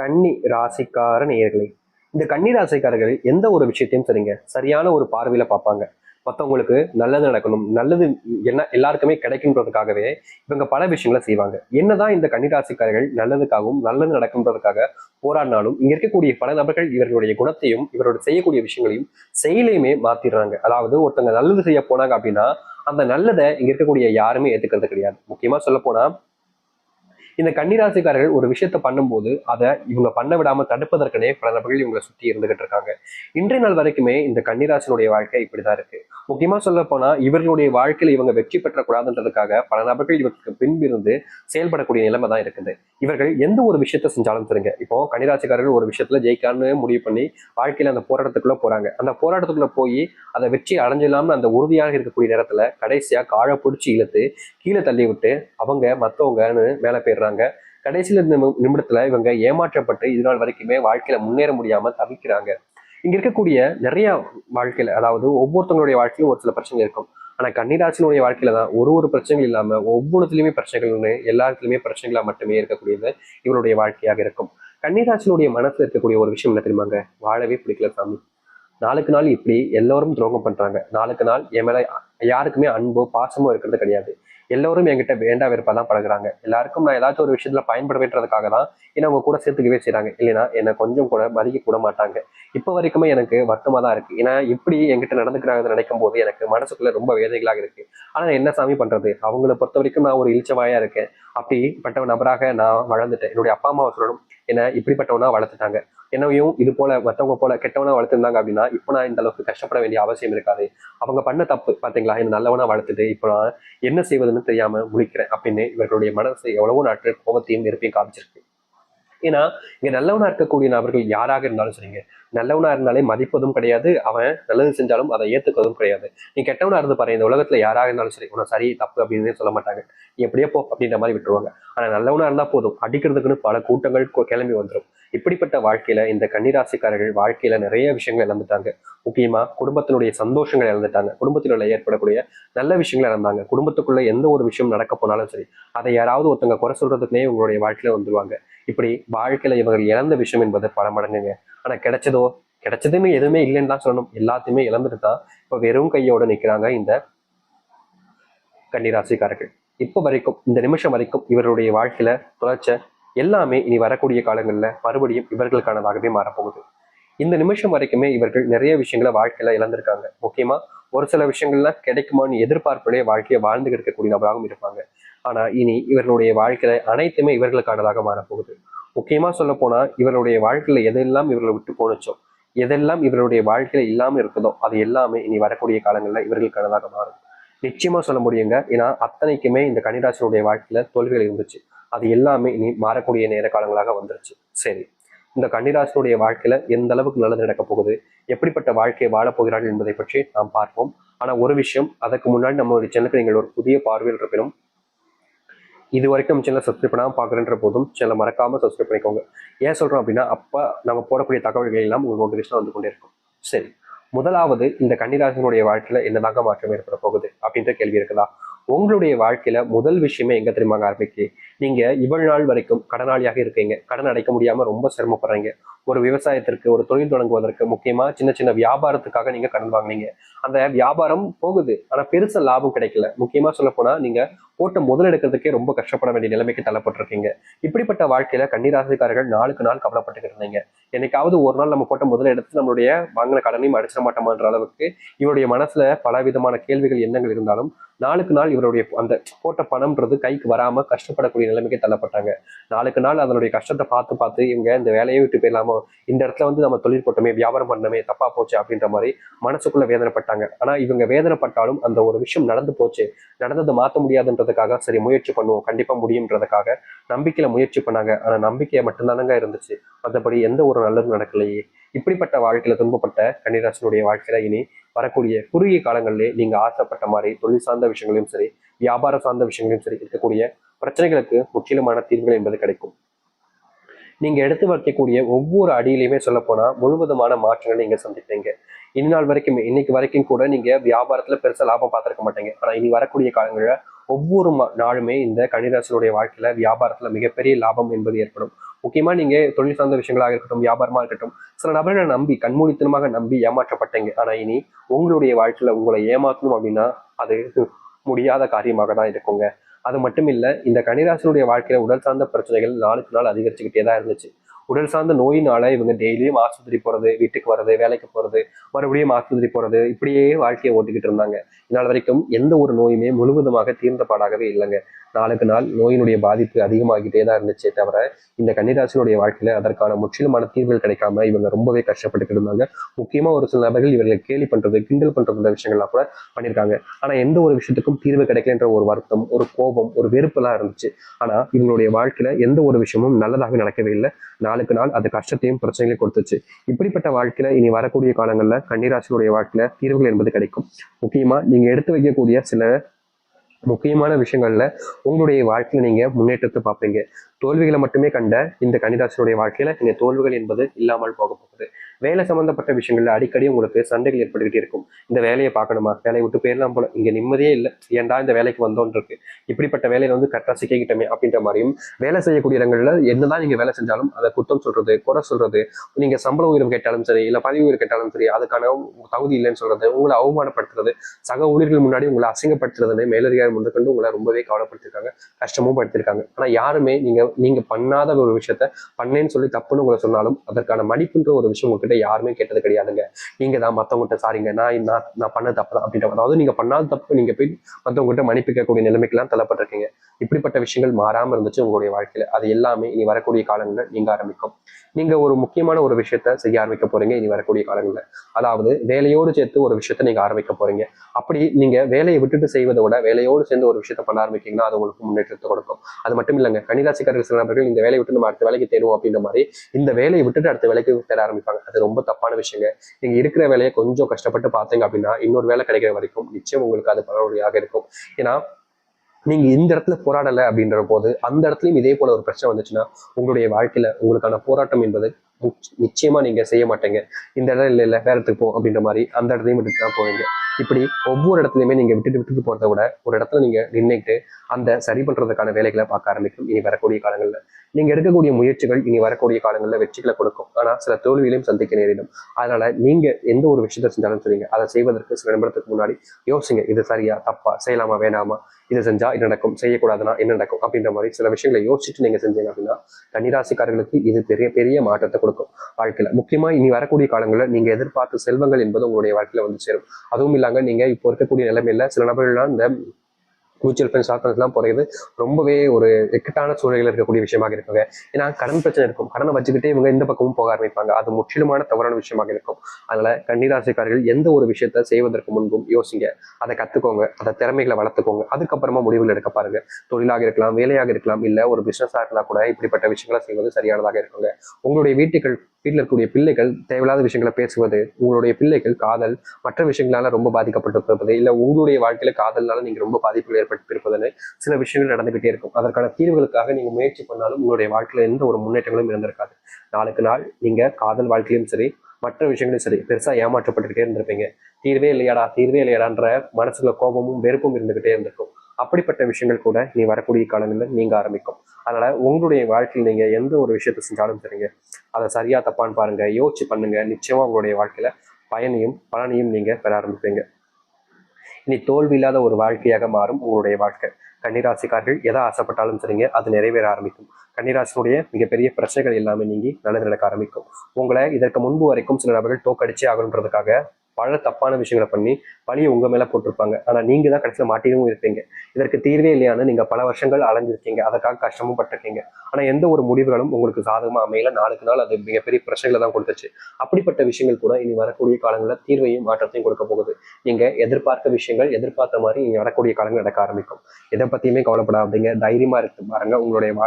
கன்னி ராசிக்கார நேயர்களே இந்த கன்னி ராசிக்காரர்கள் எந்த ஒரு விஷயத்தையும் சரிங்க சரியான ஒரு பார்வையில பார்ப்பாங்க. மற்றவங்களுக்கு நல்லது நடக்கணும் நல்லது என்ன எல்லாருக்குமே கிடைக்குன்றதுக்காகவே இவங்க பல விஷயங்களை செய்வாங்க. என்னதான் இந்த கன்னி ராசிக்காரர்கள் நல்லதுக்காகவும் நல்லது நடக்குன்றதுக்காக போராடினாலும் இங்க இருக்கக்கூடிய பல நபர்கள் இவர்களுடைய குணத்தையும் இவரோட செய்யக்கூடிய விஷயங்களையும் செயலையுமே மாத்திடுறாங்க. அதாவது ஒருத்தங்க நல்லது செய்ய போனாங்க அப்படின்னா அந்த நல்லதை இங்க இருக்கக்கூடிய யாருமே ஏத்துக்கிறது கிடையாது. முக்கியமா சொல்ல போனா இந்த கன்னிராசிக்காரர்கள் ஒரு விஷயத்த பண்ணும்போது அதை இவங்க பண்ண விடாம தடுப்பதற்கனே பல நபர்கள் இவங்களை சுத்தி இருந்துகிட்டு இருக்காங்க. இன்றைய நாள் வரைக்குமே இந்த கன்னிராசினுடைய வாழ்க்கை இப்படிதான் இருக்கு. முக்கியமா சொல்ல போனா இவர்களுடைய வாழ்க்கையில இவங்க வெற்றி பெற்றக்கூடாதுன்றதுக்காக பல நபர்கள் இவருக்கு பின்பிருந்து செயல்படக்கூடிய நிலைமை தான் இருக்குது. இவர்கள் எந்த ஒரு விஷயத்த செஞ்சாலும் சரிங்க. இப்போ கன்னிராசிக்காரர்கள் ஒரு விஷயத்துல ஜெயிக்கான்னு முடிவு பண்ணி வாழ்க்கையில அந்த போராட்டத்துக்குள்ள போறாங்க. அந்த போராட்டத்துக்குள்ள போய் அதை வெற்றி அடைஞ்சிடலாம்னு அந்த உறுதியாக இருக்கக்கூடிய நேரத்துல கடைசியா காழ பிடிச்சி இழுத்து கீழே தள்ளி விட்டு அவங்க மத்தவங்கன்னு மேலே போயிடுறாங்க. கடைசியில இந்த நிமிடத்துல இவங்க ஏமாற்றப்பட்டு இது நாள் வரைக்குமே வாழ்க்கையில முன்னேற முடியாம தவிக்கிறாங்க. இங்க இருக்கக்கூடிய நிறைய வாழ்க்கையில அதாவது ஒவ்வொருத்தவங்களுடைய வாழ்க்கையிலும் ஒரு சில பிரச்சனை இருக்கும். ஆனா கன்னிராசினுடைய வாழ்க்கையில தான் ஒரு ஒரு பிரச்சனைகள் இல்லாம ஒவ்வொருத்திலுமே பிரச்சனைகள்னு எல்லாத்துலயுமே பிரச்சனைகளா மட்டுமே இருக்கக்கூடியது இவருடைய வாழ்க்கையாக இருக்கும். கன்னிராசினுடைய மனசுல இருக்கக்கூடிய ஒரு விஷயம் என்ன தெரியுமாங்க? வாழவே பிடிக்கல சாமி. நாளுக்கு நாள் இப்படி எல்லோரும் துரோகம் பண்றாங்க. நாளுக்கு நாள் என் மேல யாருக்குமே அன்போ பாசமோ இருக்கிறது கிடையாது. எல்லோரும் என்கிட்ட வேண்டா விருப்பம் தான் பழகுறாங்க. எல்லாருக்கும் நான் ஏதாச்சும் ஒரு விஷயத்துல பயன்படுவேன்றதுக்காக தான் என்னை அவங்க கூட சேர்த்துக்கவே செய்றாங்க. இல்லைன்னா என்னை கொஞ்சம் கூட மதிக்க கூட மாட்டாங்க. இப்போ வரைக்குமே எனக்கு வருத்தமா தான் இருக்கு. ஏன்னா இப்படி என்கிட்ட நடந்துக்கிறாங்கன்னு நினைக்கும் போது எனக்கு மனசுக்குள்ள ரொம்ப வேதனைகளாக இருக்கு. ஆனா என்ன சாமி பண்றது? அவங்கள பொறுத்த வரைக்கும் நான் ஒரு இழிச்சவாயாக இருக்கேன். அப்படிப்பட்ட நபராக நான் வளர்ந்துட்டேன். என்னுடைய அப்பா அம்மாவை சொல்லணும் என்ன இப்படிப்பட்டவனா வளர்த்துட்டாங்க. என்னையும் இது போல மற்றவங்க போல கெட்டவனா வளர்த்துருந்தாங்க அப்படின்னா இப்போ நான் இந்த அளவுக்கு கஷ்டப்பட வேண்டிய அவசியம் இருக்காது. அவங்க பண்ண தப்பு பாத்தீங்களா? என்ன நல்லவனா வளர்த்துட்டு இப்போ நான் என்ன செய்வதுன்னு தெரியாம முடிக்கிறேன் அப்படின்னு இவர்களுடைய மனசு எவ்வளவோ நாட்கள் கோபத்தையும் வெறுப்பையும் காமிச்சிருக்கு. ஏன்னா இங்கே நல்லவனாக இருக்கக்கூடிய நபர்கள் யாராக இருந்தாலும் சரிங்க. நல்லவனாக இருந்தாலே மதிப்பதும் கிடையாது. அவன் நல்லது செஞ்சாலும் அதை ஏத்துக்கிறதும் கிடையாது. நீ கெட்டவனாக இருந்து பாரு இந்த உலகத்தில் யாராக இருந்தாலும் சரி உனக்கு சரி தப்பு அப்படின்னு சொல்ல மாட்டாங்க. நீ எப்படியே போ அப்படின்ற மாதிரி விட்டுருவாங்க. ஆனால் நல்லவனா இருந்தால் போதும். அடிக்கிறதுக்குன்னு பல கூட்டங்கள் கிளம்பி வந்துடும் இப்படிப்பட்ட வாழ்க்கையில இந்த கன்னிராசிக்காரர்கள் வாழ்க்கையில நிறைய விஷயங்கள் இழந்துட்டாங்க. முக்கியமா குடும்பத்தினுடைய சந்தோஷங்கள் இழந்துட்டாங்க. குடும்பத்தினுள்ள ஏற்படக்கூடிய நல்ல விஷயங்கள் இழந்தாங்க. குடும்பத்துக்குள்ள எந்த ஒரு விஷயம் நடக்க போனாலும் சரி அதை யாராவது ஒருத்தங்க குறை சொல்றதுக்குனே உங்களுடைய வாழ்க்கையில வந்துருவாங்க. இப்படி வாழ்க்கையில இவர்கள் இழந்த விஷயம் என்பது பல மடங்குங்க. ஆனா கிடைச்சதோ கிடைச்சதுமே எதுவுமே இல்லைன்னு தான் சொல்லணும். எல்லாத்தையுமே இழந்துட்டு தான் இப்ப வெறும் கையோட நிக்கிறாங்க இந்த கன்னிராசிக்காரர்கள். இப்போ வரைக்கும் இந்த நிமிஷம் வரைக்கும் இவருடைய வாழ்க்கையில தொலைச்ச எல்லாமே இனி வரக்கூடிய காலங்கள்ல மறுபடியும் இவர்களுக்கானதாகவே மாறப்போகுது. இந்த நிமிஷம் வரைக்குமே இவர்கள் நிறைய விஷயங்களை வாழ்க்கையில இழந்திருக்காங்க. முக்கியமா ஒரு சில விஷயங்கள்லாம் கிடைக்குமான்னு எதிர்பார்ப்புடைய வாழ்க்கையை வாழ்ந்து இருக்கக்கூடிய நபராகவும் இருப்பாங்க. ஆனா இனி இவர்களுடைய வாழ்க்கையில அனைத்துமே இவர்களுக்கானதாக மாறப்போகுது. முக்கியமாக சொல்ல போனால் இவருடைய வாழ்க்கையில் எதெல்லாம் இவர்களை விட்டு போனச்சோ எதெல்லாம் இவருடைய வாழ்க்கையில் இல்லாமல் இருக்குதோ அது எல்லாமே இனி வரக்கூடிய காலங்களில் இவர்களுக்கானதாக மாறும். நிச்சயமாக சொல்ல முடியுங்க. ஏன்னா அத்தனைக்குமே இந்த கன்னிராசினுடைய வாழ்க்கையில் தோல்விகள் இருந்துச்சு. அது எல்லாமே இனி மாறக்கூடிய நேர காலங்களாக வந்துருச்சு. சரி. இந்த கன்னிராசினுடைய வாழ்க்கையில எந்த அளவுக்கு நல்லது நடக்க போகுது எப்படிப்பட்ட வாழ்க்கையை வாழப்போகிறார்கள் என்பதை பற்றி நாம் பார்ப்போம். ஆனால் ஒரு விஷயம் அதற்கு முன்னாடி நம்மளுடைய சேனலுக்கு நீங்கள் ஒரு புதிய பார்வையில் இருப்பினும் இது வரைக்கும் நம்ம சேனல் சப்ஸ்கிரைப் பண்ணாமல் பார்க்குறன்ற போதும் சேனலை மறக்காமல் சப்ஸ்கிரைப் பண்ணிக்கோங்க. ஏன் சொல்கிறோம் அப்படின்னா அப்போ நம்ம போடக்கூடிய தகவல்கள் எல்லாம் உங்களுக்கு நோட்டிஃபிகேஷன் வந்து கொண்டே இருக்கும். சரி முதலாவது இந்த கன்னிராசனுடைய வாழ்க்கையில் என்னதாக மாற்றம் ஏற்பட போகுது அப்படின்ற கேள்வி இருக்குதா? உங்களுடைய வாழ்க்கையில் முதல் விஷயமே எங்கே தெரியுமாங்க ஆரம்பிக்கு நீங்க இவ்வளவு நாள் வரைக்கும் கடனாளியாக இருக்கீங்க. கடன் அடைக்க முடியாம ரொம்ப சிரமப்படுறீங்க. ஒரு விவசாயத்திற்கு ஒரு தொழில் தொடங்குவதற்கு முக்கியமா சின்ன சின்ன வியாபாரத்துக்காக நீங்க கடன் வாங்குனீங்க. அந்த வியாபாரம் போகுது. ஆனா பெருசா லாபம் கிடைக்கல. முக்கியமா சொல்ல போனா நீங்க போட்ட முதல் எடுக்கிறதுக்கே ரொம்ப கஷ்டப்பட வேண்டிய நிலைமைக்கு தள்ளப்பட்டிருக்கீங்க. இப்படிப்பட்ட வாழ்க்கையில கன்னிராசிக்காரர்கள் நாளுக்கு நாள் கவலைப்பட்டுக்கிட்டு இருந்தீங்க. என்னைக்காவது ஒரு நாள் நம்ம போட்ட முதல் எடுத்து நம்மளுடைய வாங்கின கடனையும் அடிச்சிட மாட்டோமான்ற அளவுக்கு இவருடைய மனசுல பல விதமான கேள்விகள் எண்ணங்கள் இருந்தாலும் நாளுக்கு நாள் இவருடைய அந்த போட்ட பணம்ன்றது கைக்கு வராம கஷ்டப்படக்கூடிய நிலைமைக்கு தள்ளப்பட்டாங்க. நாளுக்கு நாள் அதனுடைய கஷ்டத்தை பார்த்து பார்த்து இவங்க இந்த வேலையை விட்டு போயிடலாமோ? இந்த இடத்துல வந்து நம்ம தொழில் போட்டோமே வியாபாரம் பண்ணமே தப்பா போச்சு அப்படின்ற மாதிரி மனசுக்குள்ள வேதனைப்பட்டாங்க. ஆனா இவங்க வேதனைப்பட்டாலும் அந்த ஒரு விஷயம் நடந்து போச்சு. நடந்ததை மாற்ற முடியாதுன்றதுக்காக சரி முயற்சி பண்ணுவோம். கண்டிப்பா முடியுன்றதுக்காக நம்பிக்கையில முயற்சி பண்ணாங்க. ஆனா நம்பிக்கையை மட்டும்தானங்க இருந்துச்சு. மற்றபடி எந்த ஒரு நல்லதும் நடக்கலையே. இப்படிப்பட்ட வாழ்க்கையில துன்பப்பட்ட கன்னிராசனுடைய வாழ்க்கையில இனி வரக்கூடிய குறுகிய காலங்களிலே நீங்க ஆசைப்பட்ட மாதிரி தொழில் சார்ந்த விஷயங்களையும் சரி வியாபாரம் சார்ந்த விஷயங்களையும் சரி இருக்கக்கூடிய பிரச்சனைகளுக்கு முற்றிலுமான தீர்வுகள் என்பது கிடைக்கும். நீங்கள் எடுத்து வைக்கக்கூடிய ஒவ்வொரு அடியிலையுமே சொல்ல போனால் முழுவதுமான மாற்றங்களை நீங்கள் சந்திப்பீங்க. இனி நாள் வரைக்கும் இன்னைக்கு வரைக்கும் கூட நீங்கள் வியாபாரத்தில் பெருசாக லாபம் பார்த்துருக்க மாட்டீங்க. ஆனால் இனி வரக்கூடிய காலங்களில் ஒவ்வொரு நாளுமே இந்த கன்னிராசினுடைய வாழ்க்கையில் வியாபாரத்தில் மிகப்பெரிய லாபம் என்பது ஏற்படும். முக்கியமாக நீங்கள் தொழில் சார்ந்த விஷயங்களாக இருக்கட்டும் வியாபாரமாக இருக்கட்டும் சில நபர்களை நம்பி கண்மூடித்தனமாக நம்பி ஏமாற்றப்பட்டீங்க. ஆனால் இனி உங்களுடைய வாழ்க்கையில் உங்களை ஏமாற்றணும் அப்படின்னா அது முடியாத காரியமாக தான் இருக்குங்க. அது மட்டும் இல்லை இந்த கன்னிராசினுடைய வாழ்க்கையில் உடல் சார்ந்த பிரச்சனைகள் நாளுக்கு நாள் அதிகரிச்சுக்கிட்டே தான் இருந்துச்சு. உடல் சார்ந்த நோயினால இவங்க டெய்லியும் ஆஸ்பத்திரி போறது வீட்டுக்கு வர்றது வேலைக்கு போறது மறுபடியும் ஆஸ்பத்திரி போறது இப்படியே வாழ்க்கையை ஓட்டிக்கிட்டு இருந்தாங்க. இந்நாள் வரைக்கும் எந்த ஒரு நோயுமே முழுவதுமாக தீர்ந்த பாடாகவே இல்லைங்க. நாளுக்கு நாள் நோயினுடைய பாதிப்பு அதிகமாகிட்டே தான் இருந்துச்சே தவிர இந்த கன்னிராசினுடைய வாழ்க்கையில அதற்கான முற்றிலுமான தீர்வுகள் கிடைக்காம இவங்க ரொம்பவே கஷ்டப்பட்டுக்கிட்டு இருந்தாங்க. முக்கியமா ஒரு சில நபர்கள் இவர்களை கேலி பண்றது கிண்டல் பண்றது விஷயங்கள்லாம் கூட பண்ணியிருக்காங்க. ஆனா எந்த ஒரு விஷயத்துக்கும் தீர்வு கிடைக்கலன்ற ஒரு வருத்தம் ஒரு கோபம் ஒரு வெறுப்பெல்லாம் இருந்துச்சு. ஆனா இவங்களுடைய வாழ்க்கையில எந்த ஒரு விஷயமும் நல்லதாக நடக்கவே இல்லை. நாள் நாளுக்கு நாள் அது கஷ்டத்தையும் பிரச்சனைகளையும் கொடுத்துச்சு. இப்படிப்பட்ட வாழ்க்கையில இனி வரக்கூடிய காலங்கள்ல கன்னிராசினுடைய வாழ்க்கையில தீர்வுகள் என்பது கிடைக்கும். முக்கியமா நீங்க எடுத்து வைக்கக்கூடிய சில முக்கியமான விஷயங்கள்ல உங்களுடைய வாழ்க்கையில நீங்க முன்னேற்றத்தை பார்ப்பீங்க. தோல்விகளை மட்டுமே கண்ட இந்த கன்னிராசினுடைய வாழ்க்கையில இங்க தோல்விகள் என்பது இல்லாமல் போக போகுது. வேலை சம்பந்தப்பட்ட விஷயங்கள்ல அடிக்கடி உங்களுக்கு சண்டைகள் ஏற்பட்டுக்கிட்டே இருக்கும். இந்த வேலையை பார்க்கணுமா? வேலையை விட்டு போயிடலாம் போல. இங்கே நிம்மதியே இல்லை. ஏன்டா இந்த வேலைக்கு வந்தோன்னு இருக்கு இப்படிப்பட்ட வேலையில வந்து கரெக்டாக சிக்கிக்கிட்டோமே அப்படின்ற மாதிரியும் வேலை செய்யக்கூடிய இடங்கள்ல என்னதான் நீங்க வேலை செஞ்சாலும் அதை குத்தம் சொல்றது குறை சொல்றது நீங்க சம்பள உயர்வு கேட்டாலும் சரி இல்லை பதவி உயர்வு கேட்டாலும் சரி அதுக்கான தகுதி இல்லைன்னு சொல்றது உங்களை அவமானப்படுத்துறது சக ஊழியர்கள் முன்னாடி உங்களை அசிங்கப்படுத்துறதுன்னு மேலதிகாரி முதற்கொண்டு உங்களை ரொம்பவே கவலைப்படுத்திருக்காங்க கஷ்டமும் படுத்திருக்காங்க. ஆனால் யாருமே நீங்க நீங்க பண்ணாத ஒரு விஷயத்த பண்ணேன்னு சொல்லி தப்புன்னு உங்களை சொன்னாலும் அதற்கான மடிப்புன்ற ஒரு விஷயம் உங்களுக்கு உங்ககிட்ட யாருமே கேட்டது கிடையாதுங்க. நீங்க தான் மற்றவங்ககிட்ட சாரிங்க. நான் நான் நான் பண்ண தப்பு தான் அப்படின்ற அதாவது நீங்க பண்ணாத தப்பு நீங்க போய் மற்றவங்ககிட்ட மன்னிப்பு கேட்கக்கூடிய நிலைமைக்கெல்லாம் தள்ளப்பட்டிருக்கீங்க. இப்படிப்பட்ட விஷயங்கள் மாறாம இருந்துச்சு உங்களுடைய வாழ்க்கையில. அது எல்லாமே இனி வரக்கூடிய காலங்களில் நீங்க ஆரம்பிக்கும். நீங்க ஒரு முக்கியமான ஒரு விஷயத்த செய்ய ஆரம்பிக்க போறீங்க இனி வரக்கூடிய காலங்களில். அதாவது வேலையோடு சேர்த்து ஒரு விஷயத்த நீங்க ஆரம்பிக்க போறீங்க. அப்படி நீங்க வேலையை விட்டுட்டு செய்வதை விட வேலையோடு சேர்ந்து ஒரு விஷயத்த பண்ண ஆரம்பிக்கீங்கன்னா அது உங்களுக்கு முன்னேற்றத்தை கொடுக்கும். அது மட்டும் இல்லைங்க கன்னிராசிக்காரர்கள் சில நபர்கள் இந்த வேலையை விட்டு நம்ம அடுத்த வேலைக்கு தேடுவோம் அப்படின்ற மாதிரி இந்த வேலையை விட்டுட்டு அடுத்த வேலைக்கு தேட ஆரம்பிப்பாங்க. அது ரொம்ப தப்பான விஷயங்க. நீங்க இருக்கிற வேலையை கொஞ்சம் கஷ்டப்பட்டு பார்த்தீங்க அப்படின்னா இன்னொரு வேலை கிடைக்கிற வரைக்கும் நிச்சயம் உங்களுக்கு அது பலனுடையாக இருக்கும். ஏன்னா நீங்க இந்த இடத்துல போராடலை அப்படின்ற போது அந்த இடத்துலயும் இதே போல ஒரு பிரச்சனை வந்துச்சுன்னா உங்களுடைய வாழ்க்கையில உங்களுக்கான போராட்டம் என்பது நிச்சயமா நீங்க செய்ய மாட்டீங்க. இந்த இடம் இல்லை இல்லை வேற இடத்துக்கு போ அப்படின்ற மாதிரி அந்த இடத்தையும் விட்டுட்டு தான் போவீங்க. இப்படி ஒவ்வொரு இடத்துலையுமே நீங்க விட்டுட்டு விட்டுட்டு போறத விட ஒரு இடத்துல நீங்க நின்றுட்டு அந்த சரி பண்றதுக்கான வேலைகளை பார்க்க ஆரம்பிக்கும். இனி வரக்கூடிய காலங்கள்ல. நீங்க எடுக்கக்கூடிய முயற்சிகள் இனி வரக்கூடிய காலங்களில் வெற்றிகளை கொடுக்கும். ஆனா சில தோல்விகளையும் சந்திக்க நேரிடும். அதனால நீங்க எந்த ஒரு விஷயத்தை செஞ்சாலும் சரிங்க. அதை செய்வதற்கு சில நிமிடத்துக்கு முன்னாடி யோசிங்க. இது சரியா தப்பா செய்யலாமா வேணாமா? இதை செஞ்சா இது நடக்கும்? செய்யக்கூடாதுன்னா என்ன நடக்கும்? அப்படின்ற மாதிரி சில விஷயங்களை யோசிச்சுட்டு நீங்க செஞ்சீங்க அப்படின்னா கன்னிராசிக்காரர்களுக்கு இது பெரிய பெரிய மாற்றத்தை கொடுக்கும் வாழ்க்கையில. முக்கியமா இனி வரக்கூடிய காலங்களில் நீங்க எதிர்பார்த்த செல்வங்கள் என்பது உங்களுடைய வாழ்க்கையில வந்து சேரும். அதுவும் இல்லாம நீங்க இப்போ இருக்கக்கூடிய நிலைமையில சில நபர்கள்லாம் இந்த மியூச்சுவல் ஃபண்ட் ஷார்ட் ஃபண்ட்ஸ்லாம் போறது ரொம்பவே ஒரு இக்கட்டான சூழ்நிலையில் இருக்கக்கூடிய விஷயமாக இருக்குங்க. ஏன்னா கடன் பிரச்சனை இருக்கும். கடனை வச்சுக்கிட்டே இவங்க இந்த பக்கமும் போக ஆரம்பிப்பாங்க. அது முற்றிலுமான தவறான விஷயமாக இருக்கும். அதனால கன்னிராசிக்காரர்கள் எந்த ஒரு விஷயத்த செய்வதற்கு முன்பும் யோசிங்க. அதை கத்துக்கோங்க. அதை திறமைகளை வளர்த்துக்கோங்க. அதுக்கப்புறமா முடிவுகள் எடுக்க பாருங்க. தொழிலாக இருக்கலாம் வேலையாக இருக்கலாம் இல்ல ஒரு பிஸ்னஸாக இருக்கலாம் கூட இப்படிப்பட்ட விஷயங்களை செய்வது சரியானதாக இருக்குங்க. உங்களுடைய வீட்டுகள் வீட்டில் இருக்கக்கூடிய பிள்ளைகள் தேவையில்லாத விஷயங்களை பேசுவது உங்களுடைய பிள்ளைகள் காதல் மற்ற விஷயங்களால ரொம்ப பாதிக்கப்பட்டிருப்பது இல்லை உங்களுடைய வாழ்க்கையில காதல்னால நீங்கள் ரொம்ப பாதிப்புகள் ஏற்பட்டிருப்பதுன்னு சில விஷயங்கள் நடந்துகிட்டே இருக்கும். அதற்கான தீர்வுகளுக்காக நீங்கள் முயற்சி பண்ணாலும் உங்களுடைய வாழ்க்கையில எந்த ஒரு முன்னேற்றங்களும் இருந்திருக்காது. நாளுக்கு நாள் நீங்கள் காதல் வாழ்க்கையிலும் சரி மற்ற விஷயங்களும் சரி பெருசாக ஏமாற்றப்பட்டுக்கிட்டே இருந்திருப்பீங்க. தீர்வே இல்லையாடா தீர்வே இல்லையாடான்ற மனசுல கோபமும் வெறுப்பும் இருந்துகிட்டே இருந்திருக்கும். அப்படிப்பட்ட விஷயங்கள் கூட நீ வரக்கூடிய காலங்களில் நீங்க ஆரம்பிக்கும். அதனால உங்களுடைய வாழ்க்கையில் நீங்க எந்த ஒரு விஷயத்தை செஞ்சாலும் சரிங்க. அதை சரியா தப்பான்னு பாருங்க. யோசிச்சு பண்ணுங்க. நிச்சயமா உங்களுடைய வாழ்க்கையில பயனையும் பலனையும் நீங்க பெற ஆரம்பிப்பீங்க. இனி தோல்வி இல்லாத ஒரு வாழ்க்கையாக மாறும் உங்களுடைய வாழ்க்கை. கன்னிராசிக்காரர்கள் எதை ஆசைப்பட்டாலும் சரிங்க அது நிறைவேற ஆரம்பிக்கும். கன்னிராசினுடைய மிகப்பெரிய பிரச்சனைகள் எல்லாமே நீங்கி நல்லது நடக்க ஆரம்பிக்கும். உங்களை இதற்கு முன்பு வரைக்கும் சில நபர்கள் தோக்கடிச்சே ஆகணுன்றதுக்காக பல தப்பான விஷயங்களை பண்ணி பழியை உங்க மேல போட்டிருப்பாங்க. ஆனா நீங்கள் தான் கடைசியில மாட்டியும் இருப்பீங்க. இதற்கு தீர்வே இல்லையான்னு நீங்க பல வருஷங்கள் அலைஞ்சிருக்கீங்க. அதற்காக கஷ்டமும் பட்டிருக்கீங்க. ஆனா எந்த ஒரு முடிவுகளும் உங்களுக்கு சாதகமா அமையல. நாளுக்கு நாள் அது மிகப்பெரிய பிரச்சனைகளை தான் கொடுத்துச்சு. அப்படிப்பட்ட விஷயங்கள் கூட இனி வரக்கூடிய காலங்களில் தீர்வையும் மாற்றத்தையும் கொடுக்க போகுது. நீங்க எதிர்பார்க்க விஷயங்கள் எதிர்பார்த்த மாதிரி இனி வரக்கூடிய காலங்கள் நடக்க ஆரம்பிக்கும். எதை பத்தியுமே கவலைப்படாதீங்க. தைரியமா இருக்கு பாருங்க. உங்களுடைய வாழ்க்கை